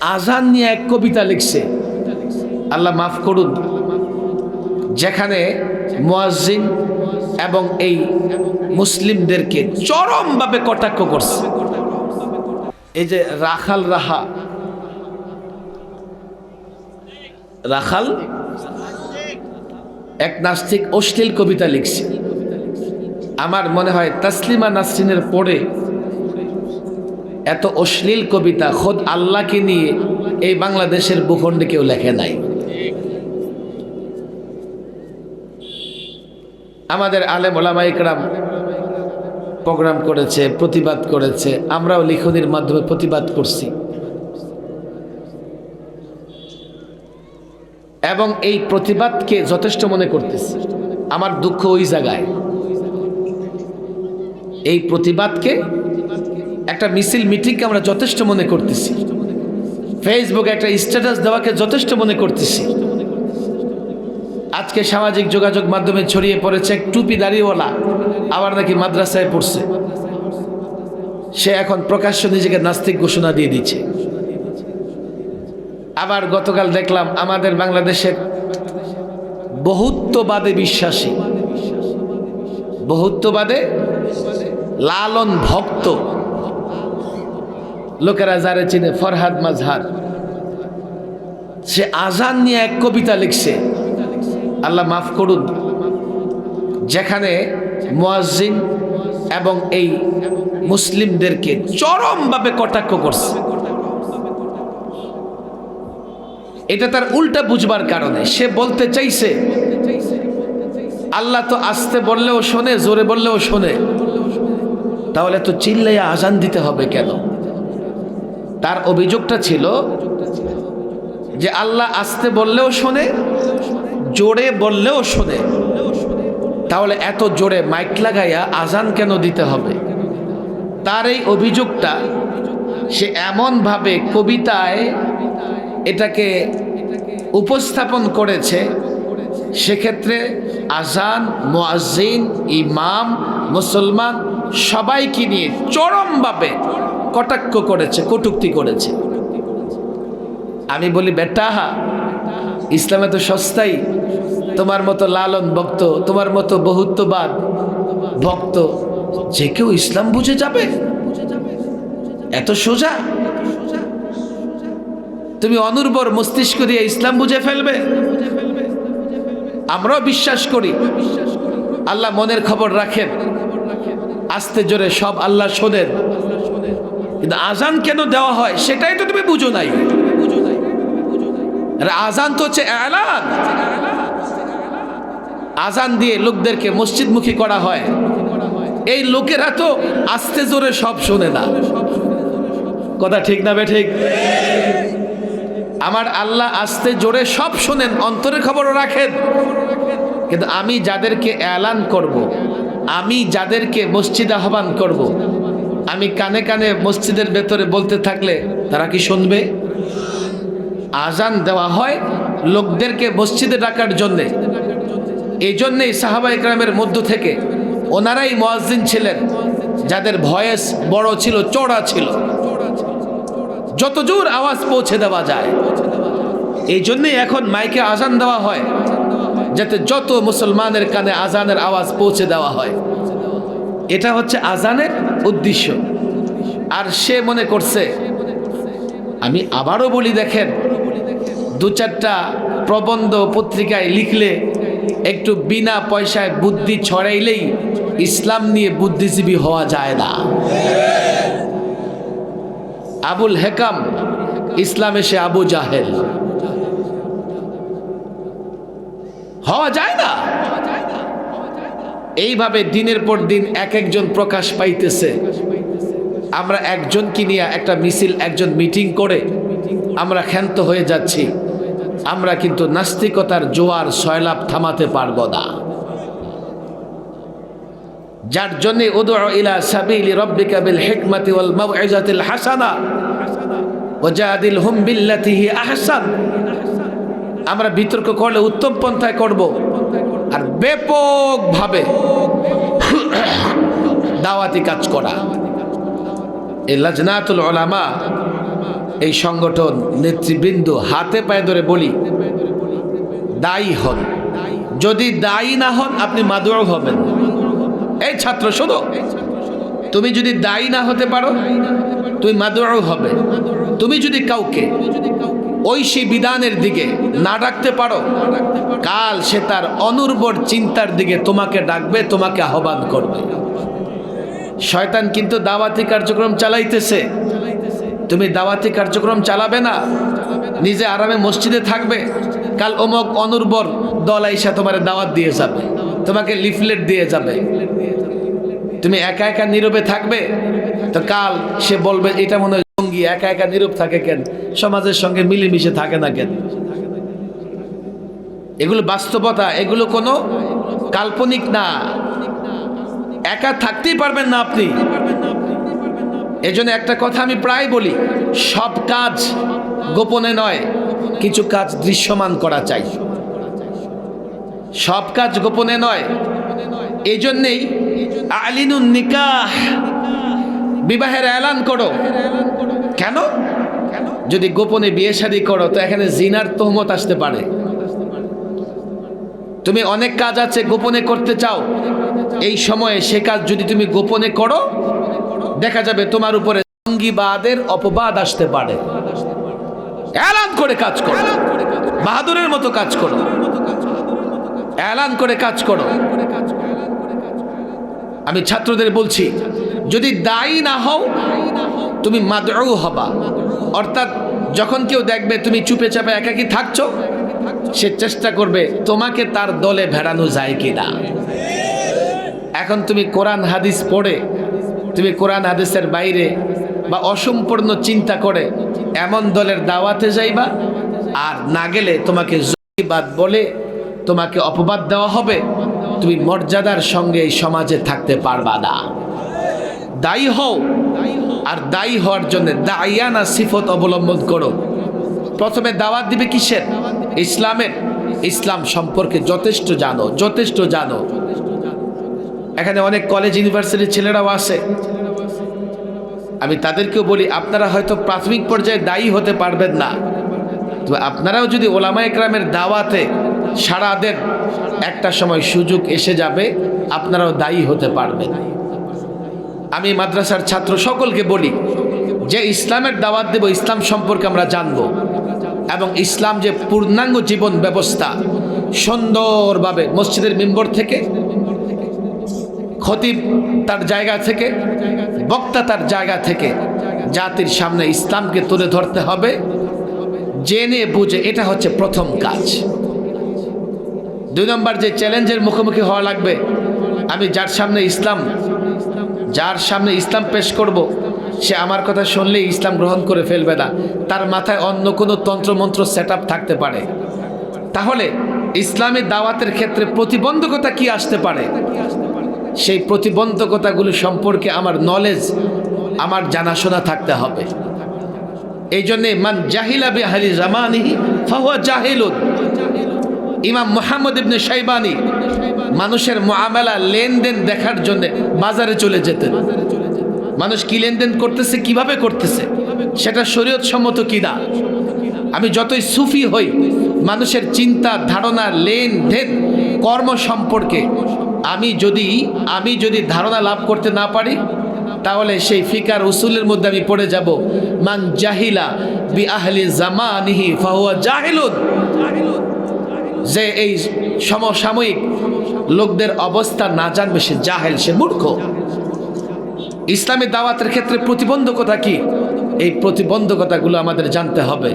আজান নিয়ে এক কবিতা লিখছে। আল্লাহ মাফ করুন। যেখানে মোয়াজিন এবং এই মুসলিমদেরকে চরমভাবে কটাক্ষ করছে। এই যে রাখাল রাহা। রাখাল এক নাস্তিক অশ্লীল কবিতা লিখছে। আমার মনে হয় তাসলিমা নাসরিনের পরে এত অশ্লীল কবিতা খোদ আল্লাহকে নিয়ে এই বাংলাদেশের ভূখণ্ডে কেউ লেখে নাই। আমাদের আলেম ওলামা ইকরাম প্রোগ্রাম করেছে, প্রতিবাদ করেছে, আমরাও লিখনির মাধ্যমে প্রতিবাদ করছি। এবং এই প্রতিবাদকে যথেষ্ট মনে করতেছি। আমার দুঃখ ওই জায়গায়। এই প্রতিবাদকে একটা মিছিল মিটিংকে আমরা যথেষ্ট মনে করতেছি। ফেসবুকে একটা স্ট্যাটাস দেওয়াকে যথেষ্ট মনে করতেছি। আজকে সামাজিক যোগাযোগ মাধ্যমে ছড়িয়ে পড়েছে এক টুপি দাড়িওয়ালা, আবার নাকি মাদ্রাসায় পড়ছে। সে এখন প্রকাশ্য নিজেকে নাস্তিক ঘোষণা দিয়ে দিচ্ছে। আবার গতকাল দেখলাম আমাদের বাংলাদেশের বহুত্ববাদে বিশ্বাসী, বহুত্ববাদে লালন ভক্ত লোকেরা যারে চিনে ফরহাদ মাজহার সে আজান নিয়ে এক কবিতা লিখছে। আল্লাহ মাফ করুন। যেখানে মুয়াজ্জিন এবং এই মুসলিমদেরকে চরমভাবে কটাক্ষ করছে। এটা তার উল্টা বুঝবার কারণে। সে বলতে চাইছে, আল্লাহ তো আসতে বললেও শোনে, জোরে বললেও শোনে। তাহলে তো চিল্লাইয়া আজান দিতে হবে কেন? তার অভিযোগটা ছিল যে আল্লাহ আসতে বললেও শোনে, জোরে বললেও শোনে। তাহলে এত জোরে মাইক লাগাইয়া আজান কেন দিতে হবে? তার এই অভিযোগটা সে এমনভাবে কবিতায় এটাকে উপস্থাপন করেছে, সেক্ষেত্রে আজান মোয়াজিন ইমাম, মুসলমান সবাইকে নিয়ে চরমভাবে কটাক্ষ করেছে, কটুক্তি করেছে। আমি বলি, বেটা, ইসলামে তো সস্তাই। তোমার মতো লালন ভক্ত, তোমার মতো বহুত্ববাদ ভক্ত, যে কেউ ইসলাম বুঝে যাবে? এত সোজা? তুমি অনুর্বর মস্তিষ্ক দিয়ে ইসলাম বুঝে ফেলবে? আমরাও বিশ্বাস করি। আল্লাহ মনের খবর রাখেন। আস্তে জোরে সব আল্লাহ শোনেন। কিন্তু আজান কেন দেওয়া হয়, সেটাই তো তুমি বুঝো নাই আজান তো হচ্ছে আজান দিয়ে লোকদেরকে মসজিদমুখী করা হয় এই লোকেরা তো আস্তে জোরে সব শোনে না কথা ঠিক না বে ঠিক আমার আল্লাহ আস্তে জোরে সব শোনেন, অন্তরের খবরও রাখেন কিন্তু আমি যাদেরকে এলান করব। আমি যাদেরকে মসজিদ আহ্বান করব। আমি কানে কানে মসজিদের ভেতরে বলতে থাকলে তারা কি শুনবে? আজান দেওয়া হয় লোকদেরকে মসজিদে ডাকার জন্যে। এই জন্যেই সাহাবা ইকরামের মধ্য থেকে ওনারাই মোয়াজ্জিন ছিলেন, যাদের ভয়েস বড় ছিল চড়া ছিল। যত জোর আওয়াজ পৌঁছে দেওয়া যায় এই জন্যই এখন মাইকে আজান দেওয়া হয়, যাতে যত মুসলমানের কানে আজানের আওয়াজ পৌঁছে দেওয়া হয়। এটা হচ্ছে আজানের উদ্দেশ্য। আর সে মনে করছে, আমি আবারও বলি দেখেন, দু চারটা প্রবন্ধ পত্রিকায় লিখলে একটু বিনা পয়সায় বুদ্ধি ছড়াইলেই ইসলাম নিয়ে বুদ্ধিজীবী হওয়া যায় না। আবুল হেকাম, ইসলাম এসে আবু জাহেল। হওয়া যায় না। এইভাবে দিনের পর দিন এক একজন প্রকাশ পাইতেছে। আমরা একজনকে নিয়ে একটা মিছিল, একজন মিটিং করে আমরা ক্ষান্ত হয়ে যাচ্ছি। আমরা কিন্তু নাস্তিকতার জোয়ার সয়লাভ থামাতে পারব না। যার জন্য ইলা হাসানা ওয়াজাদিলহুম বিল্লাতি হি আহসান। আমরা বিতর্ক করলে উত্তম পন্থায় করব। আর ব্যাপকভাবে দাওয়াতি কাজ করা। এই লাজনাতুল ওলামা এই সংগঠন নেতৃবৃন্দ হাতে পায়ে ধরে বলি, দায়ী হন। যদি দায়ী না হন, আপনি মাদুয়াও হবেন। এই ছাত্র, শোনো, তুমি যদি দায়ী না হতে পারো, তুমি মাদুয়াও হবে। তুমি যদি কাউকে ঐশী বিধানের দিকে না ডাকতে পারো। কাল সে তার অনুর্বর চিন্তার দিকে তোমাকে ডাকবে, তোমাকে আহ্বান করবে। শয়তান কিন্তু দাওয়াতি কার্যক্রম চালাইতেছে। তুমি দাওয়াতি কার্যক্রম চালাবে না। নিজে আরামে মসজিদে থাকবে। কাল অমক অনুর্বর দল আইসা তোমার দাওয়াত দিয়ে যাবে। তোমাকে লিফলেট দিয়ে যাবে। তুমি একা একা নীরবে থাকবে। তো কাল সে বলবে, এটা মনে জঙ্গি একা একা নীরব থাকে কেন? সমাজের সঙ্গে মিলেমিশে থাকে না কেন? এগুলো বাস্তবতা, এগুলো কোনো কাল্পনিক না। একা থাকতেই পারবেন না আপনি। এজন্য একটা কথা আমি প্রায় বলি, সব কাজ গোপনে নয়, কিছু কাজ দৃশ্যমান করা চাই। সব কাজ গোপনে নয়। এই জন্যেই আলিনুন নিকাহ, বিবাহের এলান করো। কেন? যদি গোপনে বিয়ে শাদী করো, তো এখানে জিনার তহমত আসতে পারে। তুমি অনেক কাজ আছে গোপনে করতে চাও। এই সময়ে সে কাজ যদি তুমি গোপনে করো, দেখা যাবে তোমার উপরে সঙ্গীবাদের অপবাদ আসতে পারে। এলান করে কাজ করো। বাহাদুরের মতো কাজ করো। এলান করে কাজ করো। আমি ছাত্রদের বলছি, যদি দায়ী না হও তুমি মাদউ হবা। অর্থাৎ যখন কেউ দেখবে তুমি চুপে চাপে একাকি থাকছো, সে চেষ্টা করবে তোমাকে তার দলে ভেড়ানো যায় কিনা। এখন তুমি কোরআন হাদিস পড়ে, তুমি কোরআন হাদিসের বাইরে বা অসম্পূর্ণ চিন্তা করে এমন দলের দাওয়াতে যাইবা, আর না গেলে তোমাকে জঙ্গিবাদ বলে তোমাকে অপবাদ দেওয়া হবে, তুমি মর্যাদার সঙ্গে এই সমাজে থাকতে পারবা না। দায়ী হও আর দায়ী হওয়ার জন্য দায়ানা সিফত অবলম্বন করো। প্রথমে দাওয়াত দিবে কিসের? ইসলামের। ইসলাম সম্পর্কে যথেষ্ট জানো যথেষ্ট জানো। এখানে অনেক কলেজ ইউনিভার্সিটির ছেলেরাও আছে। আমি তাদেরকেও বলি, আপনারা হয়তো প্রাথমিক পর্যায়ে দায়ী হতে পারবেন না। তবে আপনারাও যদি ওলামা একরামের দাওয়াতে সারা দেন, একটা সময় সুযোগ এসে যাবে, আপনারাও দায়ী হতে পারবেন। আমি মাদ্রাসার ছাত্র সকলকে বলি, যে ইসলামের দাওয়াত দেব, ইসলাম সম্পর্কে আমরা জানব। এবং ইসলাম যে পূর্ণাঙ্গ জীবন ব্যবস্থা, সুন্দরভাবে মসজিদের মেম্বর থেকে, খতিব তার জায়গা থেকে, বক্তা তার জায়গা থেকে জাতির সামনে ইসলামকে তুলে ধরতে হবে, জেনে বুঝে এটা হচ্ছে প্রথম কাজ। দুই নম্বর যে চ্যালেঞ্জের মুখোমুখি হওয়া লাগবে, আমি যার সামনে ইসলাম যার সামনে ইসলাম পেশ করব, সে আমার কথা শুনলেই ইসলাম গ্রহণ করে ফেলবে না। তার মাথায় অন্য কোনো তন্ত্রমন্ত্র সেট থাকতে পারে। তাহলে ইসলামী দাওয়াতের ক্ষেত্রে প্রতিবন্ধকতা কি আসতে পারে? সেই প্রতিবন্ধকতাগুলো সম্পর্কে আমার নলেজ আমার জানাশোনা থাকতে হবে। এই জন্যে মান জাহিলা বিহালি জামানিহি, ফাহুয়া জাহিলুন। ইমাম মোহাম্মদ ইবনে সাইবানি মানুষের মোয়ামেলা লেনদেন দেখার জন্য বাজারে চলে যেতেন। মানুষ কি লেনদেন করতেছে, কীভাবে করতেছে, সেটা শরীয়ত সম্মত কিনা আমি যতই সুফি হই, মানুষের চিন্তা, ধারণা, লেনদেন, কর্ম সম্পর্কে আমি যদি আমি যদি ধারণা লাভ করতে না পারি, তাহলে সেই ফিকার উসুলের মধ্যে আমি পড়ে যাব, মান জাহিলা বি আহলি জামানিহি ফাহুয়া জাহিলুন। যে এই সমসাময়িক লোকদের অবস্থা না জানবে সে জাহেল, সে মূর্খ। ইসলামী দাওয়াতের ক্ষেত্রে প্রতিবন্ধকতা কি? এই প্রতিবন্ধকতাগুলো আমাদের জানতে হবে।